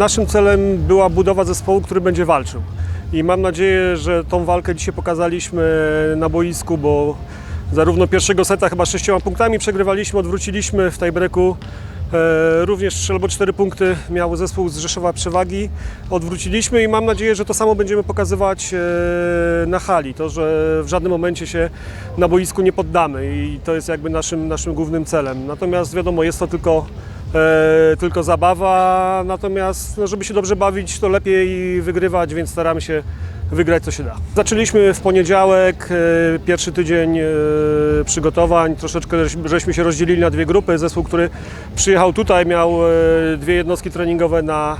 Naszym celem była budowa zespołu, który będzie walczył. I mam nadzieję, że tą walkę dzisiaj pokazaliśmy na boisku, bo zarówno pierwszego seta chyba sześcioma punktami przegrywaliśmy, odwróciliśmy w tiebreaku. E, również trzy albo cztery punkty miał zespół z Rzeszowa przewagi. Odwróciliśmy i mam nadzieję, że to samo będziemy pokazywać e, na hali. To, że w żadnym momencie się na boisku nie poddamy i to jest jakby naszym, naszym głównym celem. Natomiast wiadomo, jest to tylko e, tylko zabawa, natomiast no, żeby się dobrze bawić, to lepiej wygrywać, więc staramy się wygrać co się da. Zaczęliśmy w poniedziałek, e, pierwszy tydzień e, przygotowań, troszeczkę żeś- żeśmy się rozdzielili na dwie grupy. Zespół, który przyjechał tutaj miał dwie jednostki treningowe na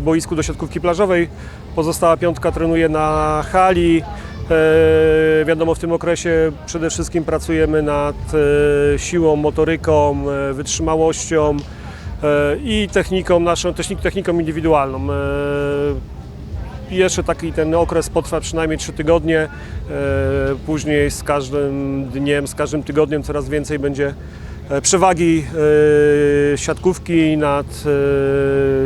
boisku do siatkówki plażowej, pozostała piątka trenuje na hali. E, Wiadomo, w tym okresie przede wszystkim pracujemy nad e, siłą, motoryką, e, wytrzymałością i techniką naszą, technik, techniką indywidualną. Jeszcze taki ten okres potrwa przynajmniej 3 tygodnie. Później z każdym dniem, z każdym tygodniem coraz więcej będzie przewagi siatkówki nad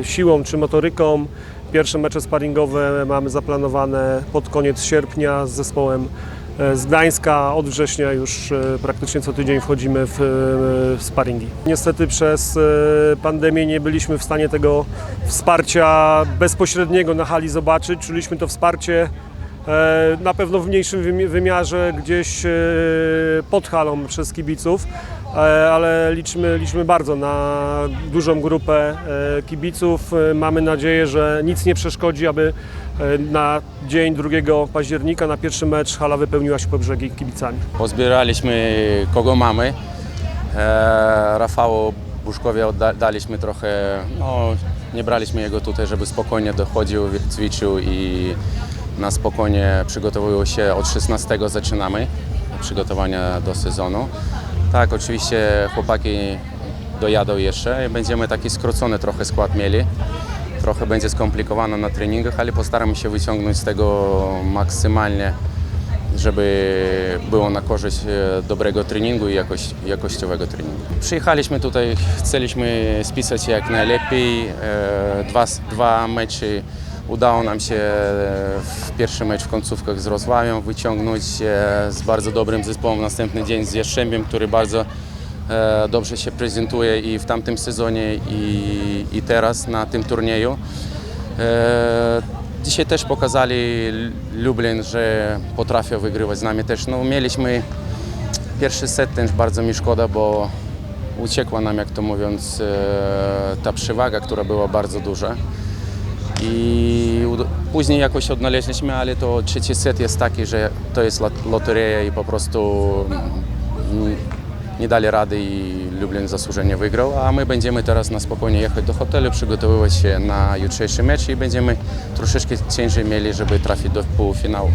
siłą czy motoryką. Pierwsze mecze sparingowe mamy zaplanowane pod koniec sierpnia z zespołem e, z Gdańska. Od września już e, praktycznie co tydzień wchodzimy w, e, w sparingi. Niestety przez pandemię nie byliśmy w stanie tego wsparcia bezpośredniego na hali zobaczyć. Czuliśmy to wsparcie na pewno w mniejszym wymi- wymiarze gdzieś e, pod halą przez kibiców, e, ale liczymy, liczymy bardzo na dużą grupę e, kibiców. E, Mamy nadzieję, że nic nie przeszkodzi, aby e, na dzień 2 października, na pierwszy mecz hala wypełniła się po brzegi kibicami. Pozbieraliśmy kogo mamy. E, Rafału Buszkowi daliśmy trochę, no nie braliśmy jego tutaj, żeby spokojnie dochodził, ćwiczył i na spokojnie przygotowują się. Od 16 zaczynamy przygotowania do sezonu. Tak, oczywiście chłopaki dojadą jeszcze i będziemy taki skrócony trochę skład mieli. Trochę będzie skomplikowane na treningach, ale postaramy się wyciągnąć z tego maksymalnie żeby było na korzyść e, dobrego treningu i jakoś, jakościowego treningu. Przyjechaliśmy tutaj, chcieliśmy spisać jak najlepiej. E, Dwa, dwa mecze udało nam się e, w pierwszy mecz w końcówkach z Rosławią wyciągnąć z bardzo dobrym zespołem. Następny dzień z Jastrzębiem, który bardzo e, dobrze się prezentuje i w tamtym sezonie i, i teraz na tym turnieju. E, Dzisiaj też pokazali Lublin, że potrafią wygrywać z nami też. No, mieliśmy pierwszy set też bardzo mi szkoda, bo uciekła nam, jak to mówiąc, ta przewaga, która była bardzo duża. I później jakoś odnaleźliśmy, ale to trzeci set jest taki, że to jest lot- loteria i po prostu mm, nie dali rady i Lublin zasłużenie wygrał, a my będziemy teraz na spokojnie jechać do hotelu, przygotowywać się na jutrzejszy mecz i będziemy troszeczkę ciężej mieli, żeby trafić do półfinału.